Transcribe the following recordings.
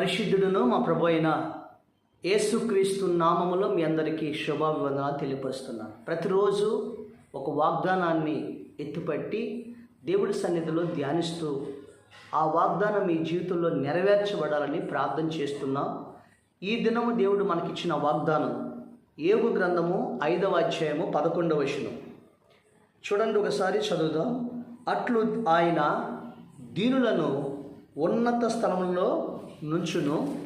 పరిశుద్ధుడును మా ప్రభు అయిన యేసుక్రీస్తు నామములో మీ అందరికీ శుభాభివందనాలు తెలియపరుస్తున్నాను. ప్రతిరోజు ఒక వాగ్దానాన్ని ఎత్తుపట్టి దేవుడి సన్నిధిలో ధ్యానిస్తూ ఆ వాగ్దానం మీ జీవితంలో నెరవేర్చబడాలని ప్రార్థన చేస్తున్నాం. ఈ దినము దేవుడు మనకిచ్చిన వాగ్దానం ఏగు గ్రంథము ఐదవ అధ్యాయము పదకొండవ వచనం. చూడండి ఒకసారి చదువుదాం. అట్లు ఆయన దీనులను ఉన్నత స్థలంలో నుంచును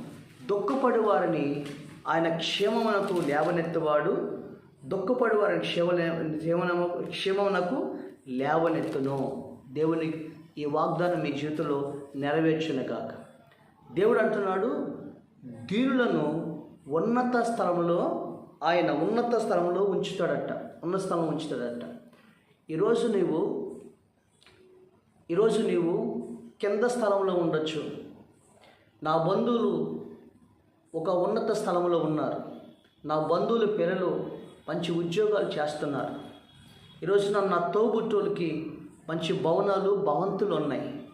దుఃఖపడు వారిని ఆయన క్షేమమునకు లేవనెత్తువాడు. దుఃఖపడు వారిని క్షేమ క్షేమనము క్షేమమునకు లేవనెత్తును. దేవుని ఈ వాగ్దానం మీ జీవితంలో నెరవేర్చును కాక దేవుడు అంటున్నాడు దీనులను ఉన్నత స్థలంలో ఆయన ఉన్నత స్థలంలో ఉంచుతాడట ఉన్నత స్థలం ఉంచుతాడట. ఈరోజు నీవు ఈరోజు నీవు కింద స్థలంలో ఉండొచ్చు. నా బంధువులు ఒక ఉన్నత స్థలంలో ఉన్నారు. నా బంధువుల పిల్లలు మంచి ఉద్యోగాలు చేస్తున్నారు. ఈరోజు నా నా తోబుట్టువులకి మంచి భవనాలు భవంతులు ఉన్నాయి.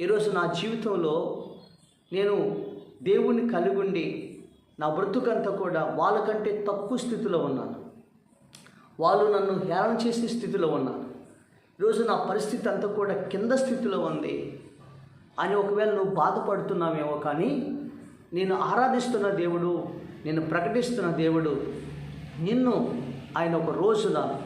ఈరోజు నా జీవితంలో నేను దేవుణ్ణి కలిగుండి నా బ్రతుకంతా కూడా వాళ్ళకంటే తక్కువ స్థితిలో ఉన్నాను. వాళ్ళు నన్ను హేళన చేసే స్థితిలో ఉన్నారు. ఈరోజు నా పరిస్థితి అంతా కూడా కింద స్థితిలో ఉంది. అని ఒకవేళ నువ్వు బాధపడుతున్నావేమో కానీ నేను ఆరాధిస్తున్న దేవుడు నేను ప్రకటిస్తున్న దేవుడు నిన్ను ఆయన ఒక రోజున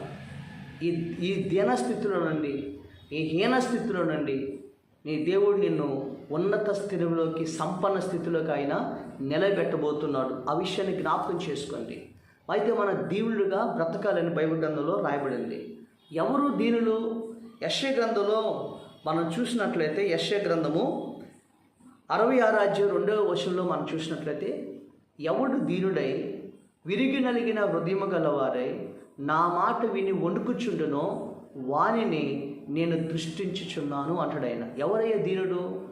ఈ ఈ దీనస్థితిలో నుండి ఈ హీన స్థితిలో నుండి నీ దేవుడు నిన్ను ఉన్నత స్థితిలోకి సంపన్న స్థితిలోకి ఆయన నిలబెట్టబోతున్నాడు. ఆ విషయాన్ని జ్ఞాపకం చేసుకోండి. అయితే మన దీవులుగా బ్రతకాలని బైబిల్ గ్రంథంలో రాయబడింది. ఎవరు దీనులు? యశ గ్రంథంలో మనం చూసినట్లయితే యశ్య గ్రంథము అరవై ఆరాజ్యం రెండవ వశంలో మనం చూసినట్లయితే ఎవడు దీనుడై విరిగి నలిగిన హృదయము గలవారై నా మాట విని వణుకుచుండునో వానిని నేను దృష్టించుచున్నాను అంటాడైన ఆయన. దీనుడు?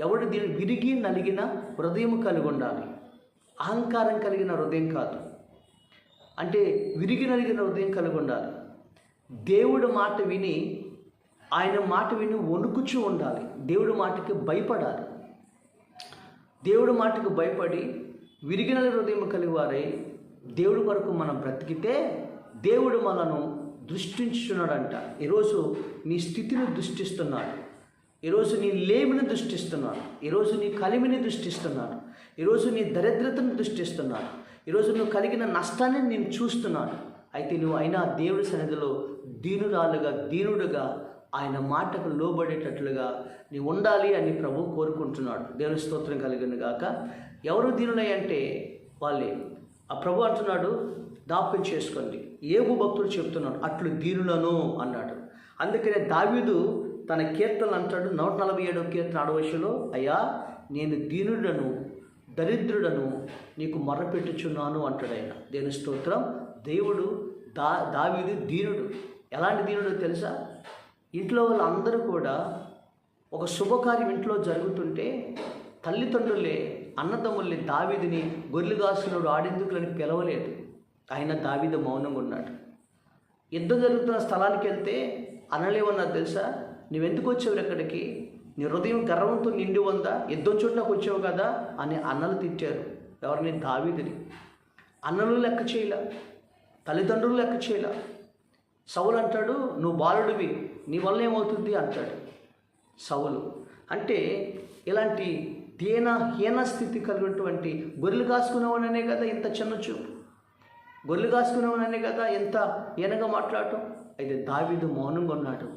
ఎవడు దీని విరిగి నలిగిన హృదయం కలిగి ఉండాలి అహంకారం కలిగిన హృదయం కాదు. అంటే విరిగి నలిగిన హృదయం కలిగి ఉండాలి దేవుడు మాట విని ఆయన మాట విని వణుకుచూ ఉండాలి. దేవుడి మాటకి భయపడాలి. దేవుడి మాటకు భయపడి విరిగిన హృదయం కలిగి వారై దేవుడి కొరకు మనం బ్రతికితే దేవుడు మనను దృష్టించున్నాడంట ఈరోజు నీ స్థితిని దృష్టిస్తున్నాడు. ఈరోజు నీ లేమిని దృష్టిస్తున్నాడు. ఈరోజు నీ కలిమిని దృష్టిస్తున్నాడు. ఈరోజు నీ దరిద్రతను దృష్టిస్తున్నాడు. ఈరోజు నువ్వు కలిగిన నష్టాన్ని నేను చూస్తున్నాను. అయితే నువ్వు అయినా దేవుడి సన్నిధిలో దీనురాలుగా దీనుడుగా ఆయన మాటకు లోబడేటట్లుగా నీ ఉండాలి అని ప్రభు కోరుకుంటున్నాడు. దేవుని స్తోత్రం కలిగిన గాక. ఎవరు దీనులై అంటే వాళ్ళే. ఆ ప్రభు అంటున్నాడు జ్ఞాపకం చేసుకోండి. ఏగు భక్తుడు చెప్తున్నాడు అట్లు దీనులను అన్నాడు. అందుకనే దావీదు తన కీర్తనలు అంటాడు నూట నలభై ఏడవ కీర్తన ఆడవశలో అయ్యా నేను దీనుడను దరిద్రుడను నీకు మర్రపెట్టుచున్నాను అంటాడు ఆయన. దేని స్తోత్రం. దేవుడు దా దావీదు దీనుడు. ఎలాంటి దీనుడో తెలుసా? ఇంట్లో వాళ్ళందరూ కూడా ఒక శుభకార్యం ఇంట్లో జరుగుతుంటే తల్లిదండ్రులే అన్నదమ్ముల్ని దావీదిని గొర్రెగాసునుడు ఆడెందుకులని పిలవలేదు. ఆయన దావీదు మౌనంగా ఉన్నాడు. యుద్ధం జరుగుతున్న స్థలానికి వెళ్తే అనలేమన్నారు తెలుసా? నువ్వెందుకు వచ్చావు ఇక్కడికి? నీ హృదయం గర్వంతో నిండి ఉందా? యుద్ధం చోట్లకు వచ్చావు కదా? అని అన్నలు తిట్టారు. ఎవరిని? దావీదిని. అన్నలు లెక్క చేయలే? తల్లిదండ్రులు లెక్క చేయలే? సవులు అంటాడు నువ్వు బాలుడివి నీ వల్ల ఏమవుతుంది అంటాడు సవులు అంటే ఇలాంటి దీన హీన స్థితి కలిగినటువంటి గొర్రెలు కాసుకునేవాడనే కదా ఇంత చిన్న చూపు. గొర్రెలు కాసుకునేవాడనే కదా ఎంత హీనంగా మాట్లాడటం. అయితే దావిదు మౌనంగా ఉన్నాడు.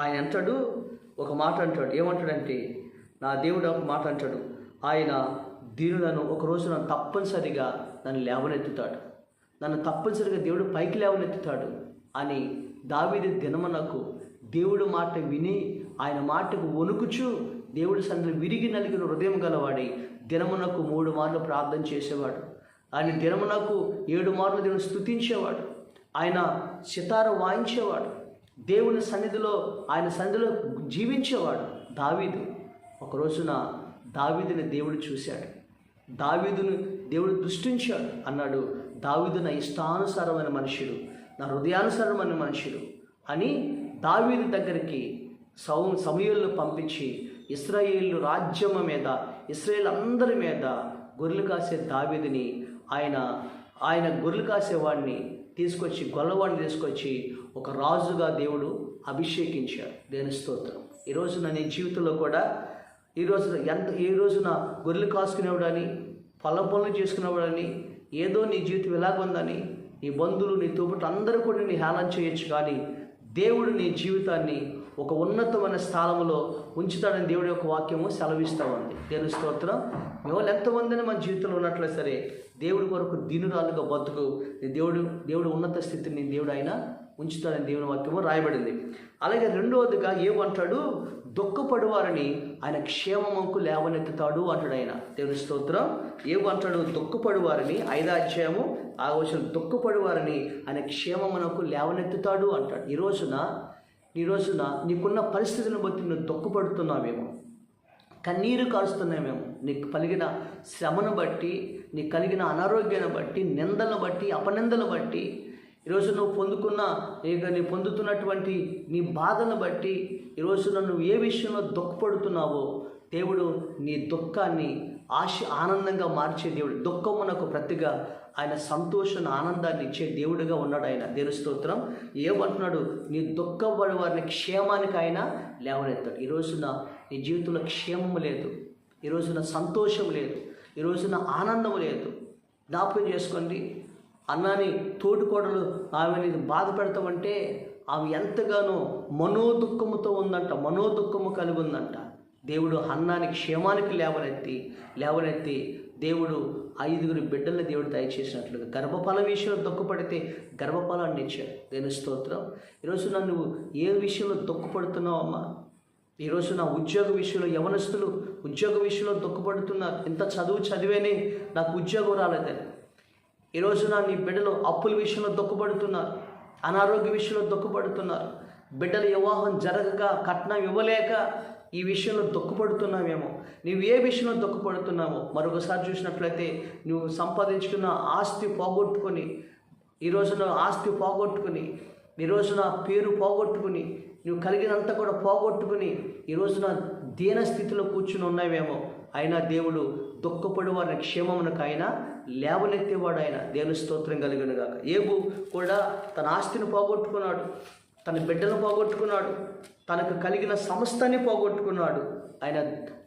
ఆయన అంటాడు ఒక మాట అంటాడు. ఏమంటాడంటే నా దేవుడు ఒక మాట అంటాడు. ఆయన దీనులను ఒక రోజున నన్ను తప్పనిసరిగా నన్ను లేవనెత్తుతాడు. నన్ను తప్పనిసరిగా దేవుడు పైకి లేవనెత్తుతాడు అని దావిది దినమునకు దేవుడు మాట విని ఆయన మాటకు వణుకుచు దేవుడి సన్నిధిలో విరిగి నలిగిన హృదయం గలవాడి దినమునకు మూడు మార్లు ప్రార్థన చేసేవాడు. ఆయన దినమునకు ఏడు మార్లు దేవుని స్థుతించేవాడు ఆయన సితార వాయించేవాడు. దేవుని సన్నిధిలో ఆయన సన్నిధిలో జీవించేవాడు దావీదు. ఒక రోజున దావీదుని దేవుడు చూశాడు. దావీదును దేవుడు దృష్టించాడు. అన్నాడు దావీదు నా ఇష్టానుసారమైన మనుషుడు నా హృదయానుసారమైన మనుషుడు అని దావీదు దగ్గరికి సౌ సమయంలో పంపించి ఇస్రాయేళ్ళు రాజ్యము మీద ఇస్రాయేల్ అందరి మీద గొర్రెలు కాసే దావీదిని ఆయన ఆయన గొర్రెలు కాసేవాడిని తీసుకొచ్చి గొల్లవాడిని తీసుకొచ్చి ఒక రాజుగా దేవుడు అభిషేకించాడు దేని స్తోత్రం. ఈ రోజున నీ జీవితంలో కూడా ఈ ఎంత ఈ రోజున గొర్రెలు కాసుకునేవాడని పొల పనులు చేసుకునేవాడని ఏదో నీ జీవితం ఎలాగుందని నీ బంధువులు నీ తోబుట్టు అందరూ కూడా నీ హేళన చేయొచ్చు కానీ దేవుడు నీ జీవితాన్ని ఒక ఉన్నతమైన స్థానంలో ఉంచుతాడని దేవుడి యొక్క వాక్యము సెలవిస్తూ ఉంది. దేవుని స్తోత్రం. మేము ఎంతమందిని మన జీవితంలో ఉన్నట్లే సరే దేవుడి కొరకు దీనురాలుగా బతుకు దేవుడు దేవుడు ఉన్నత స్థితిని దేవుడు ఆయన ఉంచుతాడని దేవుని వాక్యము రాయబడింది. అలాగే రెండవదిగా ఏమంటాడు దుఃఖపడువారని ఆయన క్షేమముకు లేవనెత్తుతాడు అంటాడు ఆయన. దేవుని స్తోత్రం. ఏమంటాడు దుఃఖపడు వారిని ఐదాధ్యాయము ఆ వచ్చిన దుఃఖపడువారని ఆయన క్షేమమునకు లేవనెత్తుతాడు అంటాడు. ఈ రోజున ఈ రోజున నీకున్న పరిస్థితులను బట్టి నువ్వు దుఃఖపడుతున్నావేమో కన్నీరు కారుస్తున్నామేమో నీకు కలిగిన శ్రమను బట్టి నీకు కలిగిన అనారోగ్యాన్ని బట్టి నిందలను బట్టి అపనిందలను బట్టి ఈరోజు నువ్వు పొందుకున్న ఇక నీ పొందుతున్నటువంటి నీ బాధను బట్టి ఈరోజు నువ్వు ఏ విషయంలో దుఃఖపడుతున్నావో దేవుడు నీ దుఃఖాన్ని ఆశ ఆనందంగా మార్చే దేవుడు. దుఃఖమునకు ప్రతిగా ఆయన సంతోషాన్ని ఆనందాన్ని ఇచ్చే దేవుడిగా ఉన్నాడు ఆయన. దేవుని స్తోత్రం. ఏమంటున్నాడు నీ దుఃఖపడి వారిని క్షేమానికి ఆయన లేవనెత్తాడు. ఈ రోజున నీ జీవితంలో క్షేమం లేదు. ఈ రోజున సంతోషం లేదు. ఈ రోజున ఆనందం లేదు. జ్ఞాపకం చేసుకోండి. అన్నాని తోటికోడలు ఆమెని బాధ పెడతామంటే ఆమె ఎంతగానో మనోదుఖముతో ఉందంట. మనోదుఖము కలిగి ఉందంట. దేవుడు అన్నాని క్షేమానికి లేవనెత్తి లేవనెత్తి దేవుడు ఐదుగురు బిడ్డల్ని దేవుడు దయచేసినట్లుగా గర్భఫల విషయంలో దుఃఖపడితే గర్భఫలాన్ని ఇచ్చాడు. దేని స్తోత్రం. ఈరోజు నన్ను ఏ విషయంలో దుఃఖపడుతున్నావు అమ్మా? ఈరోజు నా ఉద్యోగ విషయంలో యవనస్తులు ఉద్యోగ విషయంలో దుఃఖపడుతున్నారు. ఇంత చదువు చదివేనే నాకు ఉద్యోగం రాలేదని. ఈరోజు నా నీ బిడ్డలు అప్పుల విషయంలో దుఃఖపడుతున్నారు. అనారోగ్య విషయంలో దుఃఖపడుతున్నారు. బిడ్డల వివాహం జరగక కట్నం ఇవ్వలేక ఈ విషయంలో దుఃఖపడుతున్నావేమో? నీవు ఏ విషయంలో దుఃఖపడుతున్నావో? మరొకసారి చూసినట్లయితే నువ్వు సంపాదించుకున్న ఆస్తి పోగొట్టుకొని ఈ రోజున ఆస్తి పోగొట్టుకుని ఈ రోజున పేరు పోగొట్టుకుని నువ్వు కలిగినంత కూడా పోగొట్టుకుని ఈ రోజున దీన స్థితిలో కూర్చుని ఉన్నావేమో? అయినా దేవుడు దుఃఖపడి వారిని క్షేమమునకు ఆయన లేవనెత్తేవాడు ఆయన. దేవుని స్తోత్రం కలిగినగాక. ఏబు కూడా తన ఆస్తిని పోగొట్టుకున్నాడు. తన బిడ్డను పోగొట్టుకున్నాడు. తనకు కలిగిన సంస్థని పోగొట్టుకున్నాడు. ఆయన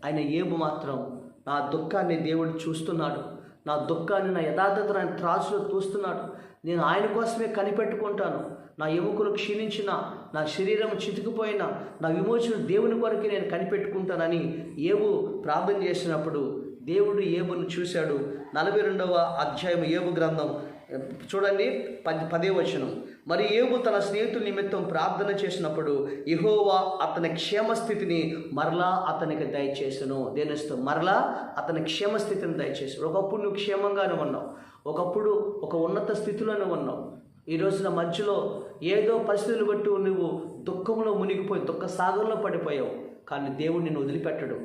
ఆయన ఏబు మాత్రం నా దుఃఖాన్ని దేవుడు చూస్తున్నాడు. నా దుఃఖాన్ని నా యథార్థతను ఆయన త్రాసులో చూస్తున్నాడు నేను ఆయన కోసమే కనిపెట్టుకుంటాను. నా ఎముకలు క్షీణించిన నా శరీరం చితికిపోయిన నా విమోచన దేవుని కొరకు నేను కనిపెట్టుకుంటానని ఏవు ప్రార్థన చేసినప్పుడు దేవుడు ఏబును చూశాడు. నలభై రెండవ అధ్యాయం ఏబు గ్రంథం చూడండి పది పదే వచనం. మరి ఏబు తన స్నేహితుల నిమిత్తం ప్రార్థన చేసినప్పుడు ఇహోవా అతని క్షేమస్థితిని మరలా అతనికి దయచేసను. దేనిస్తూ మరలా అతని క్షేమస్థితిని దయచేసి ఒకప్పుడు నువ్వు క్షేమంగానే ఉన్నావు. ఒకప్పుడు ఒక ఉన్నత స్థితిలోనే ఉన్నావు. ఈ రోజున మధ్యలో ఏదో పరిస్థితులు బట్టి నువ్వు దుఃఖంలో మునిగిపోయి దుఃఖ సాగంలో పడిపోయావు. కానీ దేవుడు నిన్ను వదిలిపెట్టడు.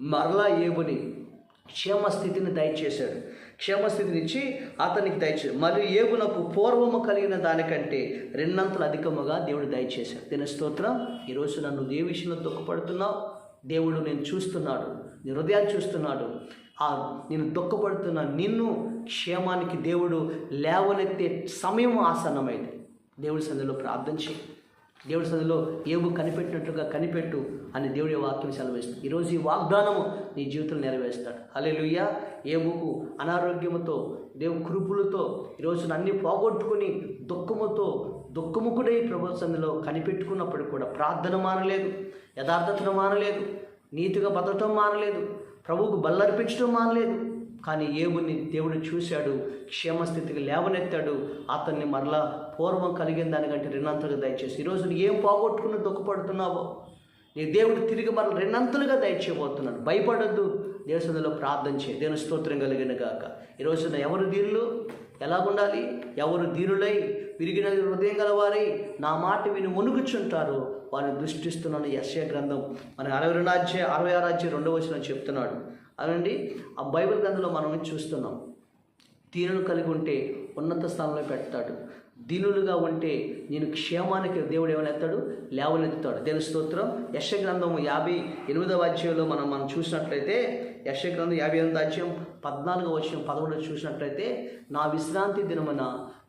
మరలా ఏబుని క్షేమస్థితిని దయచేశాడు. క్షేమస్థితినిచ్చి అతనికి దయచేశాడు మరియు ఏగునకు పూర్వము కలిగిన దానికంటే రెండంతలు అధికముగా దేవుడు దయచేశాడు. దీని స్తోత్రం ఈరోజు నన్ను ఏ విషయంలో దుఃఖపడుతున్నావు. దేవుడు నేను చూస్తున్నాడు నీ హృదయాన్ని చూస్తున్నాడు. ఆ నేను దుఃఖపడుతున్న నిన్ను క్షేమానికి దేవుడు లేవనెత్తే సమయం ఆసన్నమైంది. దేవుడి సందులో ప్రార్థన చేయి. దేవుడి సన్నిధిలో ఏము కనిపెట్టినట్లుగా కనిపెట్టు అని దేవుడి వాక్యం సెలవిస్తుంది. ఈరోజు ఈ వాగ్దానము నీ జీవితంలో నెరవేరుస్తాడు. అలే లుయ్య ఏముకు అనారోగ్యముతో దేవు కురుపులతో ఈరోజు అన్ని పోగొట్టుకుని దుఃఖముతో దుఃఖముకుడై ప్రభు సన్నిధిలో కనిపెట్టుకున్నప్పుడు కూడా ప్రార్థన మానలేదు యథార్థతను మానలేదు నీతిగా బతకటం మానలేదు ప్రభువుకు బల్లర్పించడం మానలేదు. కానీ ఏవుని దేవుడు చూశాడు క్షేమస్థితికి లేవనెత్తాడు అతన్ని మరలా పూర్వం కలిగిన దానికంటే రెండంతలుగా దయచేసి ఈరోజు నువ్వు ఏం పోగొట్టుకుని దుఃఖపడుతున్నావో నీ దేవుడు తిరిగి మరల రెండంతలుగా దయచేయబోతున్నాడు. భయపడొద్దు దేశంలో ప్రార్థన చేయి. దేవుని స్తోత్రం కలిగిన గాక ఈరోజున ఎవరు దీనులు? ఉండాలి ఎవరు దీనులై? విరిగిన హృదయం గలవారై? నా మాట విని మునుగుచుంటారు. వారిని దృష్టిస్తున్నాను. యశ్య గ్రంథం మన అరవై రెండు అధ్యాయ అరవై ఆరు అధ్యాయ రెండవ వచ్చిన చెప్తున్నాడు. అదండి ఆ బైబిల్ గ్రంథంలో మనం చూస్తున్నాం. దీనులు కలిగి ఉంటే ఉన్నత స్థానంలో పెడతాడు. దీనులుగా ఉంటే నేను క్షేమానికి దేవుడు ఏమనెత్తాడు లేవనెత్తుతాడు దేని స్తోత్రం. యశగ్రంథం యాభై ఎనిమిదవ అధ్యాయంలో మనం మనం చూసినట్లయితే యశగ్రంథం యాభై ఎనిమిది అధ్యాయం పద్నాలుగో వచ్చిన పదకొండు చూసినట్లయితే నా విశ్రాంతి దినమున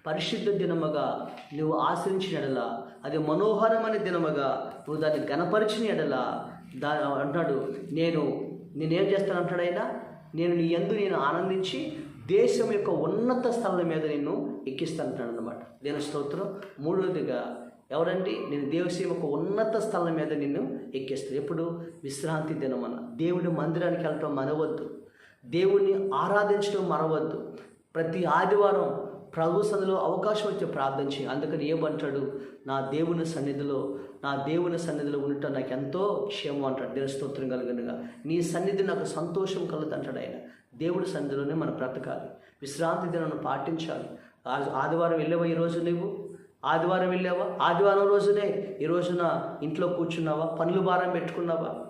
పరిశుద్ధ దినముగా నువ్వు ఆశ్రయించిన ఎడల అది మనోహరమైన దినముగా నువ్వు దాన్ని గణపరిచిన ఎడల దా అంటాడు నేను నేనేం చేస్తాను అంటాడు ఆయన? నేను నీ ఎందు నేను ఆనందించి దేశం యొక్క ఉన్నత స్థలం మీద నిన్ను ఎక్కిస్తానంటాడు అనమాట దేని స్తోత్రం. మూడవదిగా ఎవరండి? నేను దేవసేవ యొక్క ఉన్నత స్థలం మీద నిన్ను ఎక్కిస్తాను. ఎప్పుడు? విశ్రాంతి దినమన్న దేవుడి మందిరానికి వెళ్ళటం మనవద్దు. దేవుణ్ణి ఆరాధించడం మరవద్దు ప్రతి ఆదివారం ప్రభు సన్నిధిలో అవకాశం వచ్చి ప్రార్థన చేయి. అందుకని ఏమంటాడు? నా దేవుని సన్నిధిలో నా దేవుని సన్నిధిలో ఉండటం నాకు ఎంతో క్షేమం అంటాడు. దేవుని కలిగినగా. నీ సన్నిధి నాకు సంతోషం కలదు అంటాడు ఆయన. దేవుడి సన్నిధిలోనే మనం బ్రతకాలి. విశ్రాంతి దినాన్ని పాటించాలి. ఆ- ఆదివారం వెళ్ళావా ఈరోజు నువ్వు? ఆదివారం వెళ్ళావా? ఆదివారం రోజునే ఈ రోజున ఇంట్లో కూర్చున్నావా? పనులు భారం పెట్టుకున్నావా?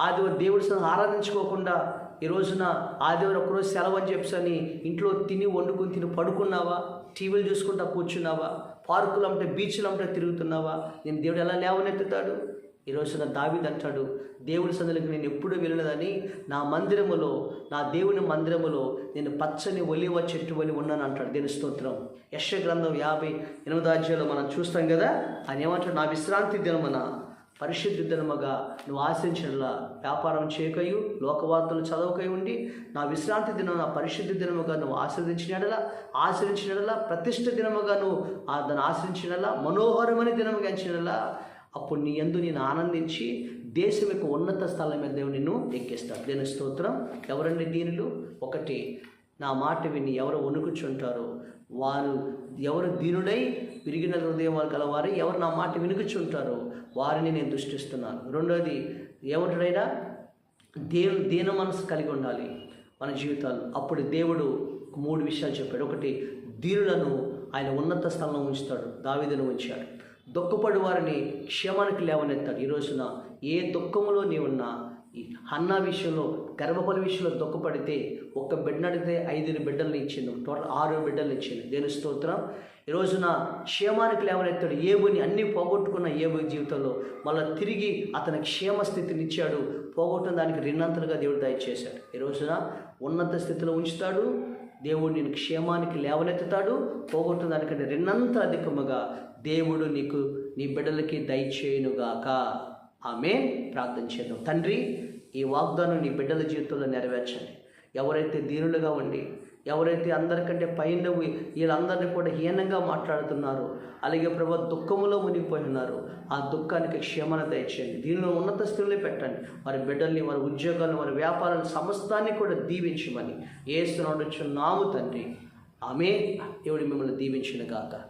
ఆదివారం దేవుడి ఆరాధించుకోకుండా ఈ రోజున ఆదివారం ఒకరోజు సెలవు అని చెప్పని ఇంట్లో తిని వండుకుని తిని పడుకున్నావా? టీవీలు చూసుకుంటా కూర్చున్నావా? పార్కులు అంటే బీచ్లు అంటే తిరుగుతున్నావా? నేను దేవుడు ఎలా లేవనెత్తుతాడు? ఈ రోజున దావిది అంటాడు దేవుని సందులకు నేను ఎప్పుడు వెళ్ళలేదని నా మందిరములో నా దేవుని మందిరములో నేను పచ్చని ఒలివ చెట్టు వలి ఉన్నాను అంటాడు దేని స్తోత్రం. యశ గ్రంథం యాభై ఎనిమిదో అధ్యాయంలో మనం చూస్తాం కదా ఆయన ఏమంటాడు నా విశ్రాంతి దినమున పరిశుద్ధ దినముగా నువ్వు ఆశించినలా వ్యాపారం చేయకయు లోకవార్తలు చదవకై ఉండి నా విశ్రాంతి దినం నా పరిశుద్ధ దినముగా నువ్వు ఆశ్రదించినడలా ఆశ్రయించినడలా ప్రతిష్ట దినముగా నువ్వు దాన్ని ఆశ్రయించినలా మనోహరమైన దినముగా ఎంచినలా అప్పుడు నీ ఎందు నేను ఆనందించి దేశం యొక్క ఉన్నత స్థలం మీద దేవుడు నిన్ను ఎక్కిస్తాడు. దేని స్తోత్రం. ఎవరండి దీనులు? ఒకటి నా మాట విని ఎవరు వణుకుచుంటారో వారు ఎవరు దీనుడై విరిగిన హృదయం గలవారు ఎవరు నా మాట వినుకుచుంటారో వారిని నేను దృష్టిస్తున్నాను. రెండోది ఏమంటాడైనా? దేవుడు దీన మనసు కలిగి ఉండాలి మన జీవితాలు. అప్పుడు దేవుడు మూడు విషయాలు చెప్పాడు. ఒకటి దీనులను ఆయన ఉన్నత స్థలంలో ఉంచుతాడు. దావిదను ఉంచాడు. దుఃఖపడి వారిని క్షేమానికి లేవనెత్తాడు. ఈ రోజున ఏ దుఃఖంలో నీవున్నా ఈ హన్నా విషయంలో గర్భఫల విషయంలో దుఃఖపడితే ఒక్క బిడ్డను అడిగితే ఐదుగురు బిడ్డల్ని ఇచ్చింది టోటల్ ఆరు బిడ్డలు ఇచ్చింది దేని స్తోత్రం. ఈ రోజున క్షేమానికి లేవనెత్తాడు. ఏబుని అన్ని పోగొట్టుకున్న ఏబు జీవితంలో మళ్ళీ తిరిగి అతని క్షేమ స్థితిని ఇచ్చాడు పోగొట్టిన దానికి రెండంతలుగా దేవుడు దయచేశాడు ఈ రోజున ఉన్నత స్థితిలో ఉంచుతాడు. దేవుడు నేను క్షేమానికి లేవనెత్తుతాడు. పోగొట్టిన దానికంటే రెండంత అధికముగా దేవుడు నీకు నీ బిడ్డలకి దయచేయునుగాక. ఆమె ప్రార్థన చేద్దాం. తండ్రి ఈ వాగ్దానం నీ బిడ్డల జీవితంలో నెరవేర్చండి. ఎవరైతే దీనులుగా ఉండి ఎవరైతే అందరికంటే పైన వీళ్ళందరినీ కూడా హీనంగా మాట్లాడుతున్నారో అలాగే ప్రభు దుఃఖములో మునిగిపోయి ఉన్నారు ఆ దుఃఖానికి క్షేమన దయచేయండి. దీనిలో ఉన్నత స్థితిలో పెట్టండి. వారి బిడ్డల్ని వారి ఉద్యోగాలను వారి వ్యాపారాలను సమస్తాన్ని కూడా దీవించమని ఏస్తున్నాడు నాము తండ్రి. ఆమె దేవుడి మిమ్మల్ని దీవించిన గాక